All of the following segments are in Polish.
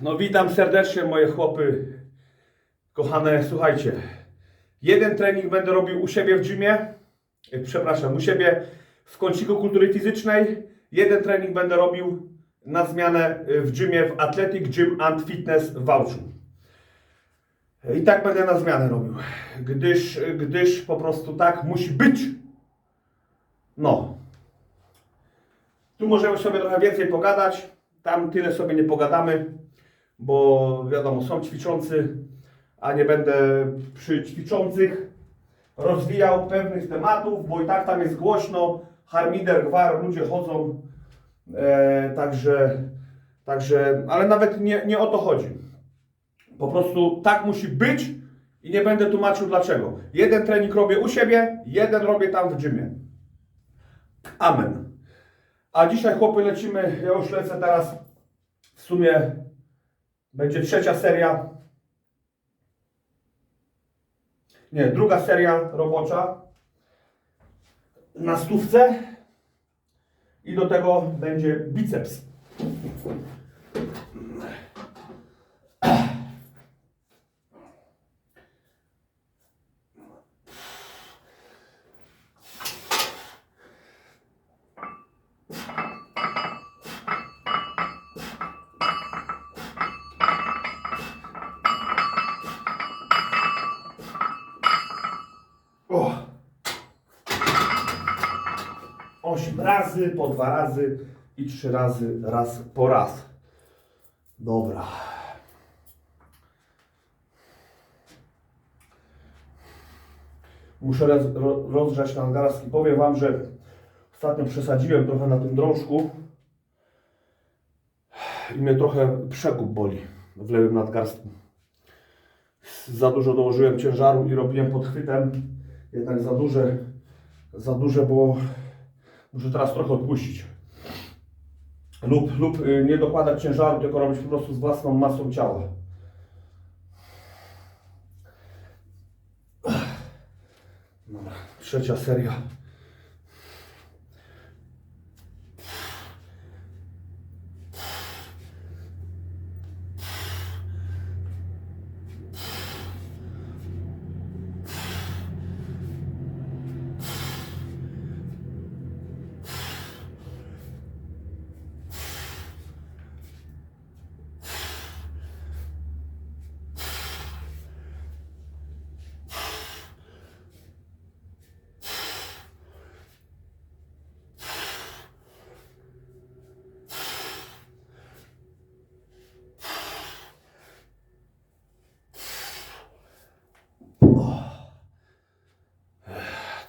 No witam serdecznie moje chłopy kochane, słuchajcie. Jeden trening będę robił u siebie w gymie, e, przepraszam, u siebie w kąciku kultury fizycznej. Jeden trening będę robił na zmianę e, w gymie w Athletic Gym and Fitness w Wałczu. I tak będę na zmianę robił, gdyż, gdyż po prostu tak musi być. No. Tu możemy sobie trochę więcej pogadać, tam tyle sobie nie pogadamy, bo wiadomo, są ćwiczący, a nie będę przy ćwiczących rozwijał pewnych tematów, bo i tak tam jest głośno, harmider, gwar, ludzie chodzą, e, także, także, ale nawet nie, nie o to chodzi. Po prostu tak musi być i nie będę tłumaczył dlaczego. Jeden trening robię u siebie, jeden robię tam w gymie. Amen. A dzisiaj chłopy lecimy, ja już lecę teraz w sumie będzie trzecia seria. Nie, druga seria robocza na stówce i do tego będzie biceps. 8 razy, po dwa razy i trzy razy, raz po raz. Dobra. Muszę roz, rozgrzać hangarski. Powiem Wam, że ostatnio przesadziłem trochę na tym drążku i mnie trochę przekup boli w lewym nadgarstku. Za dużo dołożyłem ciężaru i robiłem podchwytem, jednak za duże, za duże było muszę teraz trochę odpuścić. Lub, lub y, nie dokładać ciężaru, tylko robić po prostu z własną masą ciała. Trzecia seria.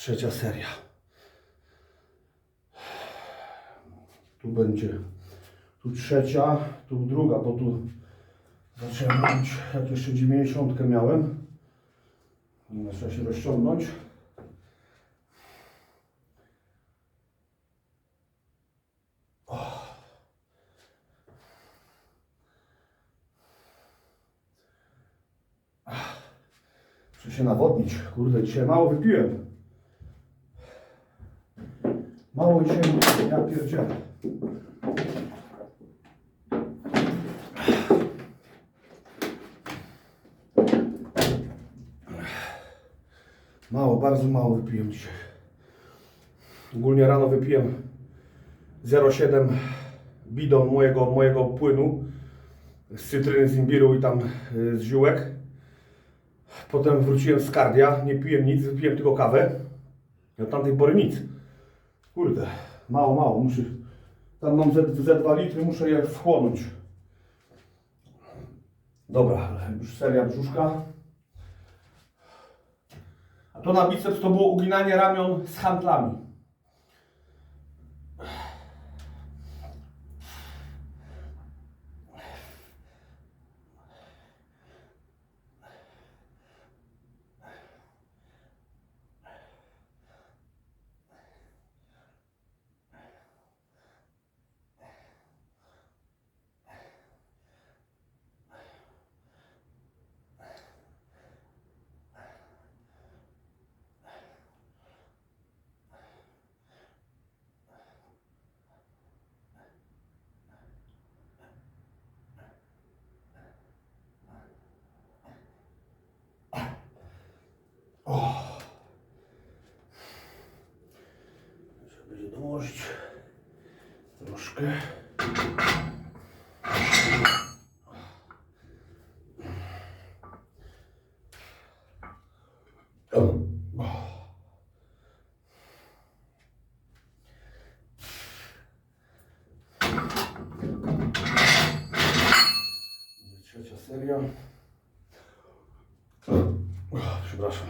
Trzecia seria. Tu będzie, tu trzecia, tu druga, bo tu zacząłem robić, jak jeszcze 90 miałem. Trzeba się rozciągnąć. Muszę się nawodnić. Kurde, dzisiaj mało wypiłem. Mało wypiłem, ja pierdzielę. Mało, bardzo mało wypiłem dzisiaj. Ogólnie rano wypiłem 0,7 bidon mojego, mojego płynu z cytryny, z imbiru i tam y, z ziółek. Potem wróciłem z kardia, nie piłem nic, wypiłem tylko kawę. Od tamtej pory nic. Kurde, mało, mało. Muszę, tam mam ze, ze 2 litry, muszę je wchłonąć. Dobra, już seria brzuszka. A to na biceps to było uginanie ramion z handlami. Trzecia seria. Przepraszam.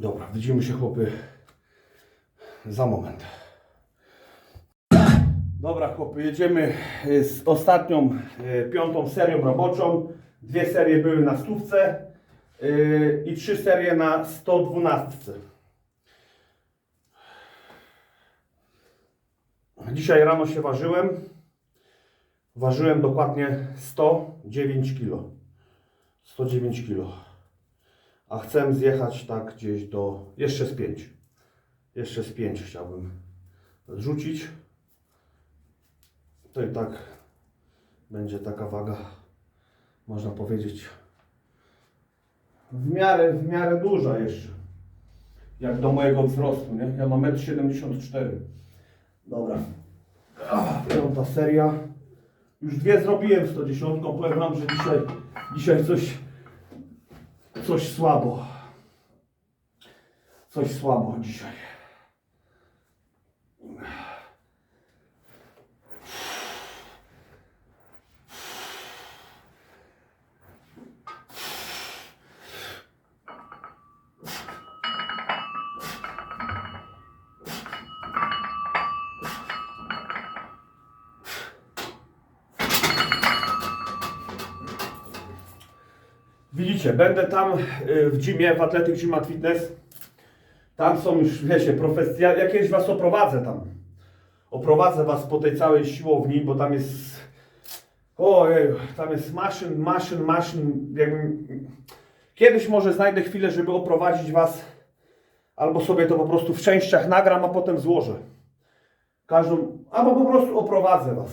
Dobra, widzimy się chłopy za moment. Dobra chłopy, jedziemy y, z ostatnią, y, piątą serią roboczą. Dwie serie były na stówce y, i trzy serie na 112. Dzisiaj rano się ważyłem. Ważyłem dokładnie 109 kg. 109 kg. A chcę zjechać tak gdzieś do. Jeszcze z 5. Jeszcze z 5 chciałbym zrzucić. To i tak będzie taka waga, można powiedzieć, w miarę, w miarę duża jeszcze. Jak do mojego wzrostu, nie? Ja mam 1,74 m. Dobra. Piąta seria. Już dwie zrobiłem 110. Powiem wam, że dzisiaj, dzisiaj coś, coś słabo. Coś słabo dzisiaj. Widzicie, będę tam y, w gymie, w Athletic Gym Fitness. Tam są już, wiecie, profesje. Ja, ja kiedyś was oprowadzę tam. Oprowadzę was po tej całej siłowni, bo tam jest. Ojej, tam jest maszyn, maszyn, maszyn. Jakbym... Kiedyś może znajdę chwilę, żeby oprowadzić was. Albo sobie to po prostu w częściach nagram, a potem złożę. Każdą. Albo po prostu oprowadzę was.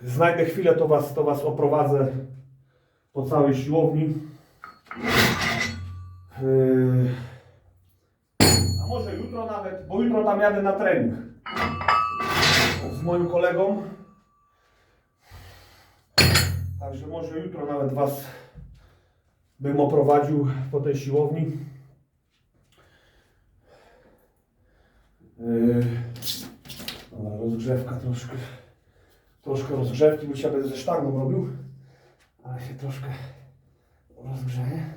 Znajdę chwilę, to was, to was oprowadzę po całej siłowni. Yy, A może jutro nawet, bo jutro tam jadę na trening z moim kolegą. Także może jutro nawet Was bym oprowadził po tej siłowni. Yy, rozgrzewka troszkę. Troszkę rozgrzewki, bo dzisiaj będę ze sztangą robił. Ale się troszkę rozgrzeje.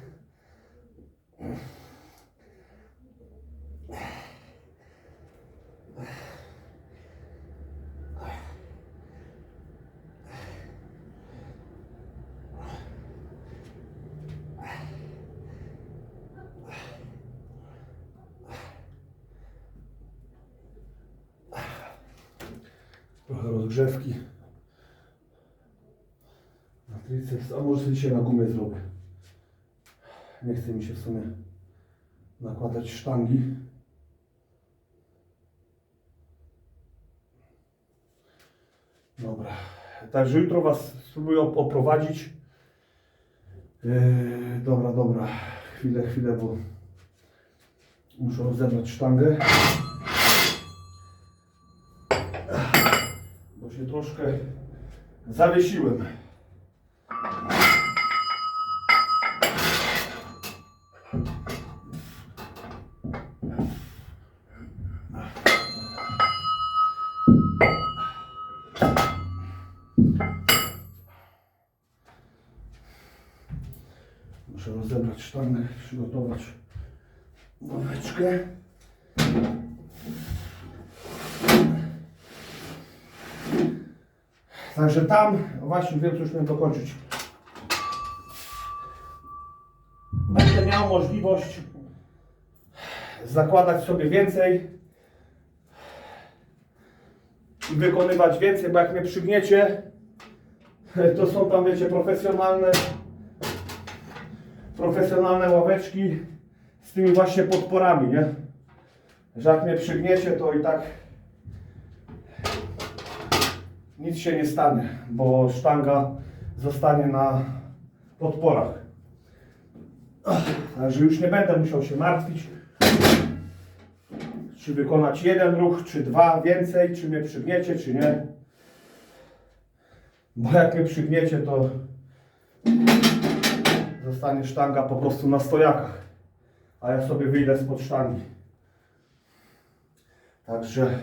Trochę rozgrzewki. Na triceps, a może sobie dzisiaj na gumie zrobię. Nie chce mi się w sumie nakładać sztangi. Dobra. Także jutro Was spróbuję op- oprowadzić. Yy, dobra, dobra. Chwilę, chwilę, bo muszę rozebrać sztangę. Bo się troszkę zawiesiłem. Także tam, właśnie wiem, co już miałem dokończyć. Będę miał możliwość zakładać sobie więcej i wykonywać więcej, bo jak mnie przygniecie, to są tam, wiecie, profesjonalne profesjonalne ławeczki z tymi właśnie podporami, nie? Że jak mnie przygniecie, to i tak nic się nie stanie, bo sztanga zostanie na podporach. Także już nie będę musiał się martwić, czy wykonać jeden ruch, czy dwa więcej, czy mnie przygniecie, czy nie. Bo jak mnie przygniecie, to zostanie sztanga po prostu na stojakach, a ja sobie wyjdę spod sztangi. Także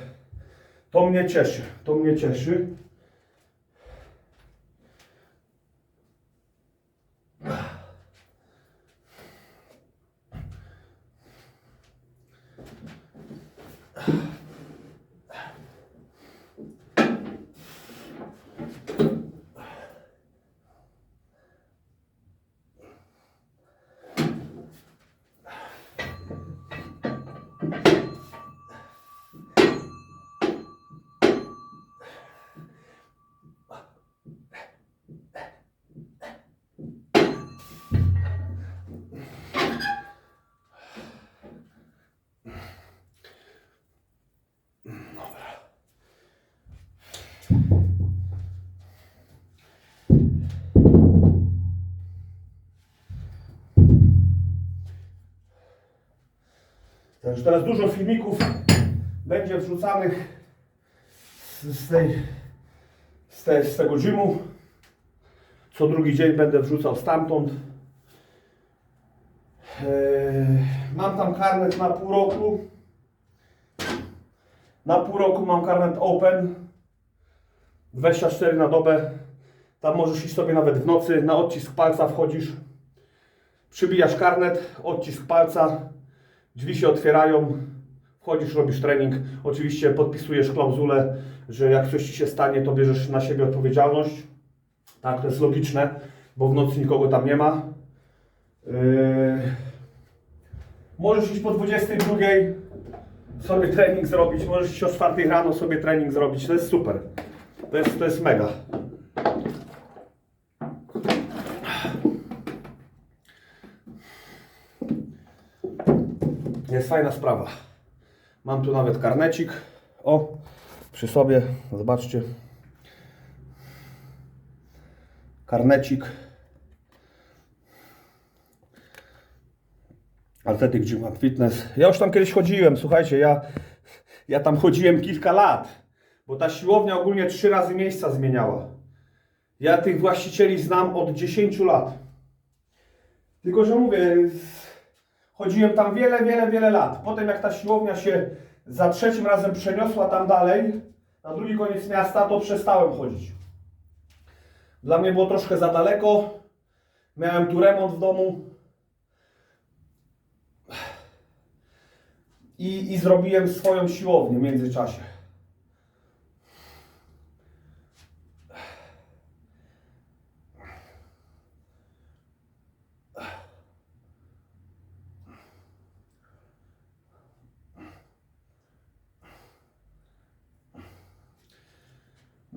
to mnie cieszy, to mnie cieszy. Także teraz dużo filmików będzie wrzucanych z, tej, z, tej, z tego gymu. Co drugi dzień będę wrzucał stamtąd. Eee, mam tam karnet na pół roku. Na pół roku mam karnet open. 24 na dobę. Tam możesz iść sobie nawet w nocy. Na odcisk palca wchodzisz. Przybijasz karnet, odcisk palca. Drzwi się otwierają, wchodzisz, robisz trening. Oczywiście podpisujesz klauzulę, że jak coś ci się stanie, to bierzesz na siebie odpowiedzialność. Tak, to jest logiczne, bo w nocy nikogo tam nie ma. Yy... Możesz iść po 22 sobie trening zrobić, możesz iść o 4 rano sobie trening zrobić. To jest super. To jest, to jest mega. Fajna sprawa. Mam tu nawet karnecik. O, przy sobie, zobaczcie. Karnecik. Athletic Gym and Fitness. Ja już tam kiedyś chodziłem, słuchajcie, ja, ja tam chodziłem kilka lat, bo ta siłownia ogólnie trzy razy miejsca zmieniała. Ja tych właścicieli znam od 10 lat. Tylko, że mówię, Chodziłem tam wiele, wiele, wiele lat. Potem jak ta siłownia się za trzecim razem przeniosła tam dalej, na drugi koniec miasta, to przestałem chodzić. Dla mnie było troszkę za daleko. Miałem tu remont w domu. I, i zrobiłem swoją siłownię w międzyczasie.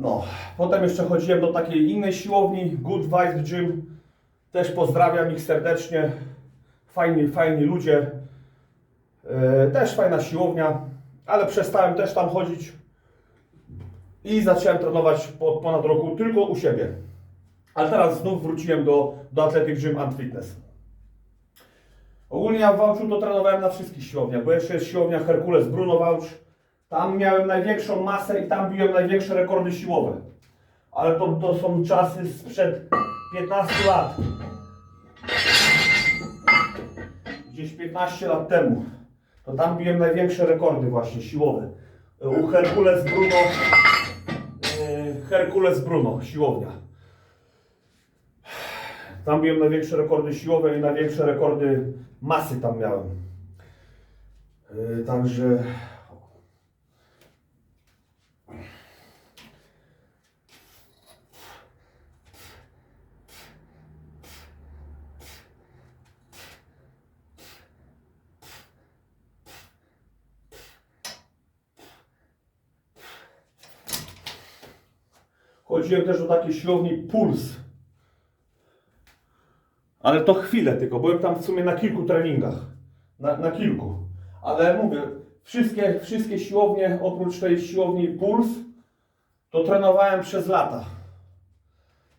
No, potem jeszcze chodziłem do takiej innej siłowni, Good Vibes Gym. Też pozdrawiam ich serdecznie. Fajni, fajni ludzie. E, też fajna siłownia, ale przestałem też tam chodzić. I zacząłem trenować po ponad roku tylko u siebie. Ale teraz znów wróciłem do, do Athletic Gym and Fitness. Ogólnie ja w Wałczu to trenowałem na wszystkich siłowniach, bo jeszcze jest siłownia Herkules Bruno Wałcz. Tam miałem największą masę i tam biłem największe rekordy siłowe. Ale to, to są czasy sprzed 15 lat. Gdzieś 15 lat temu. To tam biłem największe rekordy właśnie siłowe. U Herkules Bruno. yy, Herkules Bruno, siłownia. Tam biłem największe rekordy siłowe i największe rekordy masy tam miałem. Yy, Także Chodziłem też do takiej siłowni Puls. Ale to chwilę tylko. Byłem tam w sumie na kilku treningach. Na, na kilku. Ale mówię, wszystkie, wszystkie siłownie oprócz tej siłowni Puls to trenowałem przez lata.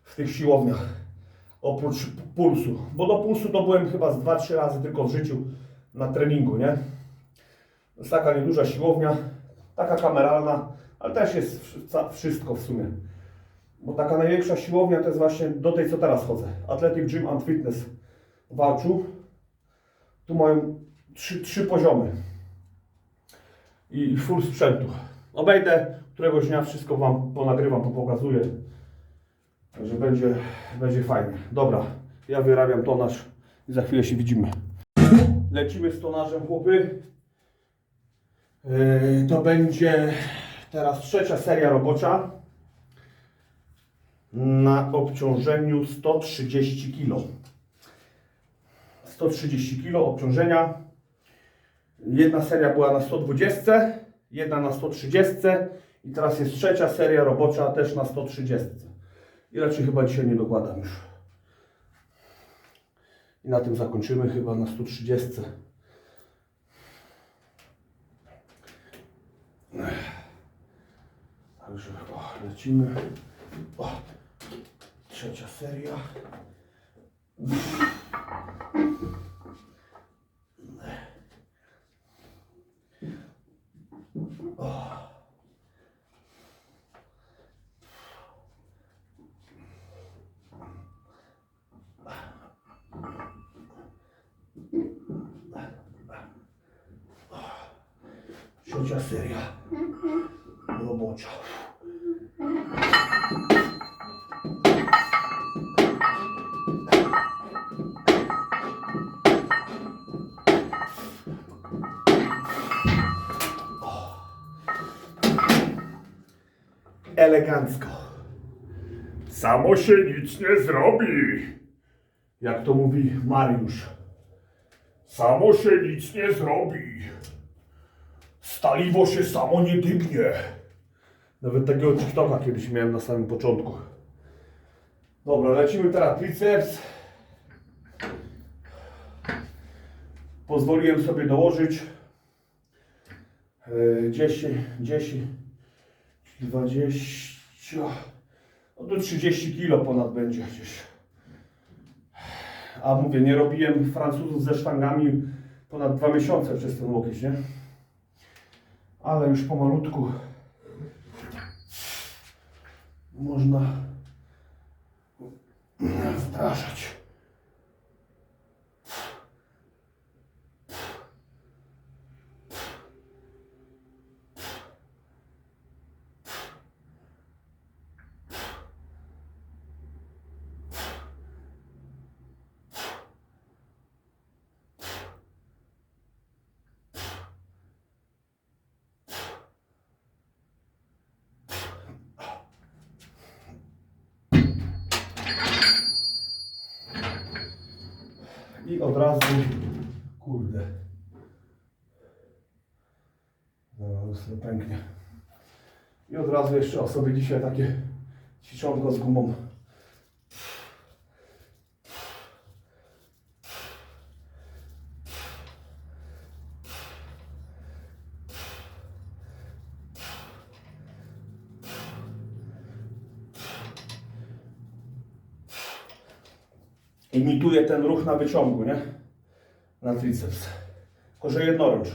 W tych siłowniach. Oprócz pulsu. Bo do pulsu to byłem chyba z 2-3 razy tylko w życiu na treningu, nie? Jest taka nieduża siłownia, taka kameralna, ale też jest wszystko w sumie. Bo taka największa siłownia to jest właśnie do tej, co teraz chodzę. Athletic Gym and Fitness w Walczu. Tu mają trzy, trzy poziomy. I full sprzętu. Obejdę któregoś dnia, wszystko Wam ponagrywam, popokazuję. Także będzie, będzie fajnie. Dobra, ja wyrabiam tonaż i za chwilę się widzimy. Lecimy z tonażem, chłopy. Yy, to będzie teraz trzecia seria robocza na obciążeniu 130 kg. 130 kg obciążenia. Jedna seria była na 120, jedna na 130 i teraz jest trzecia seria robocza też na 130. I raczej chyba dzisiaj nie dokładam już. I na tym zakończymy chyba na 130. Także o, lecimy. O, trzecia seria. Trzecia seria robocza. Elegancko. Samo się nic nie zrobi. Jak to mówi Mariusz. Samo się nic nie zrobi. Staliwo się samo nie dygnie. Nawet takiego TikToka kiedyś miałem na samym początku. Dobra, lecimy teraz triceps. Pozwoliłem sobie dołożyć e, 10, 10, 20, no do 30 kilo ponad będzie gdzieś. A mówię, nie robiłem Francuzów ze sztangami ponad dwa miesiące przez ten łokieć, nie? Ale już pomalutku można I od razu, kurde. Zaraz pęknie. I od razu jeszcze o sobie dzisiaj takie ćwiczonko z gumą. Imituje ten ruch na wyciągu, nie? Na triceps. Tylko, że jednorącz.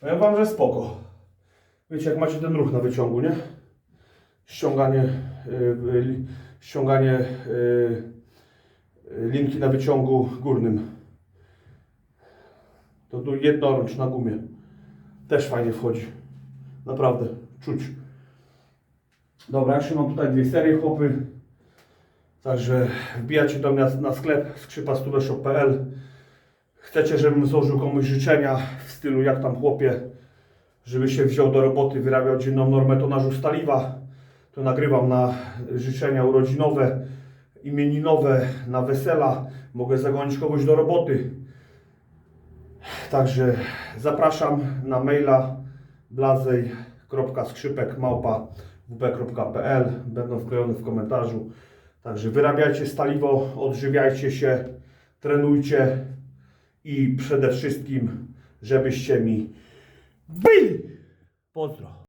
Powiem wam, że spoko. Wiecie, jak macie ten ruch na wyciągu, nie? Ściąganie, yy, yy, ściąganie yy, yy, linki na wyciągu górnym. To tu jednorącz na gumie. Też fajnie wchodzi. Naprawdę, czuć. Dobra, jeszcze mam tutaj dwie serie chłopy. Także wbijacie do mnie na, sklep skrzypastuleszop.pl Chcecie, żebym złożył komuś życzenia w stylu jak tam chłopie, żeby się wziął do roboty, wyrabiał dzienną normę tonażu staliwa, to nagrywam na życzenia urodzinowe, imieninowe, na wesela. Mogę zagonić kogoś do roboty. Także zapraszam na maila blazej.skrzypek małpa wp.pl Będą wklejone w komentarzu. Także wyrabiajcie staliwo, odżywiajcie się, trenujcie i przede wszystkim, żebyście mi byli. Pozdro.